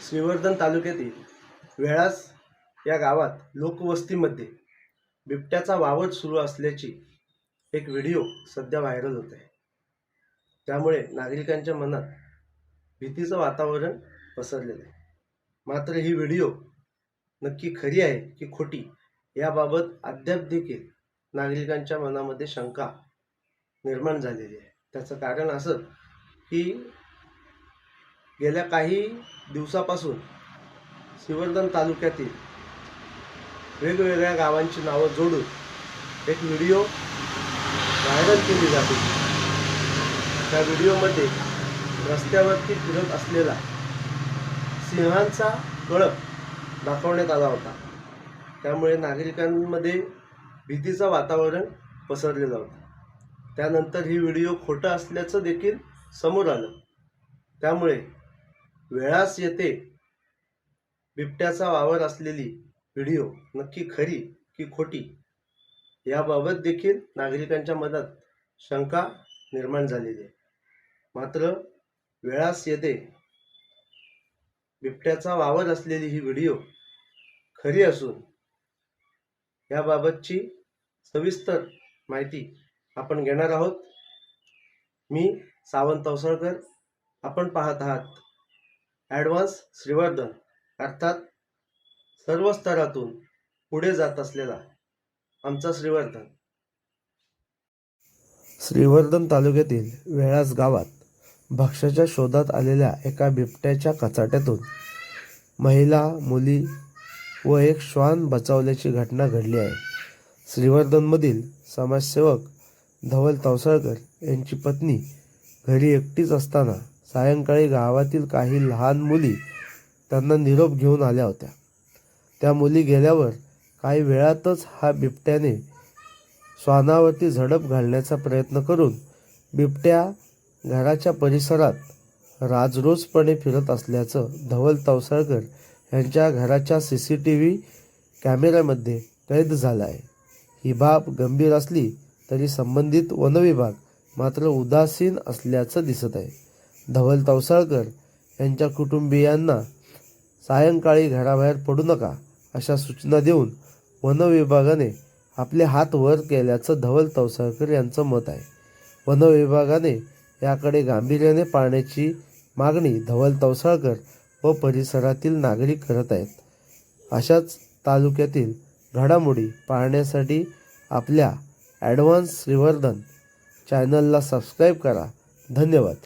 श्रीवर्धन तालुक्यातील वेळास या गावात लोकवस्तीमध्ये बिबट्याचा वावर सुरू असल्याची एक व्हिडिओ सध्या व्हायरल होत आहे. त्यामुळे नागरिकांच्या मनात भीतीचं वातावरण पसरलेलं आहे. मात्र ही व्हिडिओ नक्की खरी आहे की खोटी याबाबत अद्याप देखील नागरिकांच्या मनामध्ये शंका निर्माण झालेली आहे. त्याचं कारण असं की गेल्या काही दिवसापासून श्रीवर्धन तालुक्यातील वेगवेगळ्या गावांची नावं जोडून एक व्हिडिओ व्हायरल केली जाते. त्या व्हिडिओमध्ये रस्त्यावरती फिरत असलेला सिंहांचा कळप दाखवण्यात आला होता. त्यामुळे नागरिकांमध्ये भीतीचं वातावरण पसरलेलं होतं. त्यानंतर ही व्हिडिओ खोटं असल्याचं देखील समोर आलं. त्यामुळे वेळास येथे बिबट्याचा वावर असलेली व्हिडिओ हो, नक्की खरी की खोटी? याबाबत देखील नागरिकांच्या मनात शंका निर्माण झालेली आहे. मात्र वेळास येथे बिबट्याचा वावर असलेली ही व्हिडिओ हो, खरी असून याबाबतची सविस्तर माहिती आपण घेणार आहोत. मी सावंत अवसळकर आपण पाहत आहात. ॲडव्हान्स श्रीवर्धन अर्थात सर्व स्तरातून पुढे जात असलेला आमचा श्रीवर्धन. श्रीवर्धन तालुक्यातील वेळास गावात भक्ष्याच्या शोधात आलेल्या एका बिबट्याच्या कचाट्यातून महिला मुली व एक श्वान बचावल्याची घटना घडली आहे. श्रीवर्धनमधील समाजसेवक धवल तवसळकर यांची पत्नी घरी एकटीच असताना सायंकाळी गावातील काही लहान मुली त्यांना निरोप घेऊन आल्या होत्या. त्या मुली गेल्यावर काही वेळातच हा बिबट्याने श्वानावरती झडप घालण्याचा प्रयत्न करून बिबट्या घराच्या परिसरात राजरोजपणे फिरत असल्याचं धवल तवसळकर यांच्या घराच्या सी सी टी व्ही कॅमेऱ्यामध्ये कैद झाला आहे. ही बाब गंभीर असली तरी संबंधित वनविभाग मात्र उदासीन असल्याचं दिसत आहे. धवल तवसाळकर यांच्या कुटुंबियांना सायंकाळी घराबाहेर पडू नका अशा सूचना देऊन वनविभागाने आपले हात वर केल्याचं धवल तवसाळकर यांचं मत आहे. वनविभागाने याकडे गांभीर्याने पाहण्याची मागणी धवल तवसाळकर व परिसरातील नागरिक करत आहेत. अशाच तालुक्यातील घडामोडी पाहण्यासाठी आपल्या ॲडव्हान्स श्रीवर्धन चॅनलला सबस्क्राईब करा. धन्यवाद.